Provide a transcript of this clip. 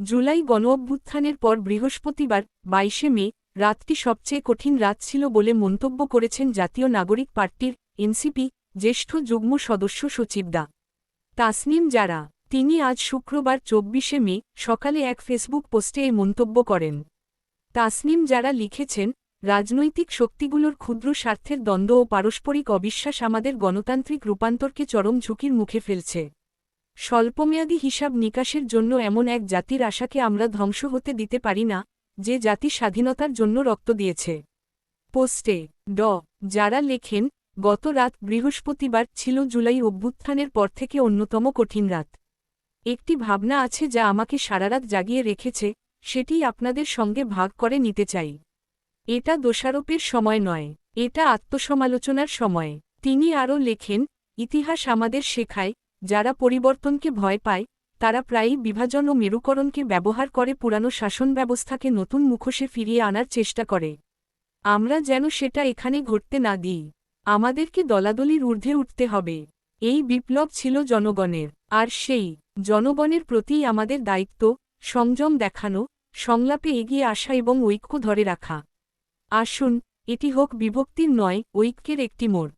জুলাই গণ অভ্যুত্থানের পর বৃহস্পতিবার, বাইশে মে, রাতটি সবচেয়ে কঠিন রাত ছিল বলে মন্তব্য করেছেন জাতীয় নাগরিক পার্টির এনসিপি, জ্যেষ্ঠ যুগ্ম সদস্য সচিব ডা. তাসনিম যারা তিনি আজ শুক্রবার চব্বিশে মে, সকালে এক ফেসবুক পোস্টে এই মন্তব্য করেন। তাসনিম যারা লিখেছেন, রাজনৈতিক শক্তিগুলোর ক্ষুদ্র স্বার্থের দ্বন্দ্ব ও পারস্পরিক অবিশ্বাস আমাদের গণতান্ত্রিক রূপান্তরকে চরম ঝুঁকির মুখে ফেলছে। স্বল্পমেয়াদী হিসাব নিকাশের জন্য এমন এক জাতির আশাকে আমরা ধ্বংস হতে দিতে পারি না, যে জাতি স্বাধীনতার জন্য রক্ত দিয়েছে। পোস্টে, ড। যারা লেখেন, গত রাত বৃহস্পতিবার ছিল জুলাই অভ্যুত্থানের পর থেকে অন্যতম কঠিন রাত। একটি ভাবনা আছে যা আমাকে সারারাত জাগিয়ে রেখেছে, সেটি আপনাদের সঙ্গে ভাগ করে নিতে চাই। এটা দোষারোপের সময় নয়, এটা আত্মসমালোচনার সময়। তিনি আরও লেখেন, ইতিহাস আমাদের শেখায় যারা পরিবর্তনকে ভয় পায়, তারা প্রায়ই বিভাজন ও মেরুকরণকে ব্যবহার করে পুরানো শাসন ব্যবস্থাকে নতুন মুখোশে ফিরিয়ে আনার চেষ্টা করে। আমরা যেন সেটা এখানে ঘটতে না দিই। আমাদেরকে দলাদলির ঊর্ধ্বে উঠতে হবে। এই বিপ্লব ছিল জনগণের। আর সেই জনগণের প্রতিই আমাদের দায়িত্ব, সংযম দেখানো, সংলাপে এগিয়ে আসা এবং ঐক্য ধরে রাখা। আসুন, এটি হোক বিভক্তির নয়, ঐক্যের একটি মোড়।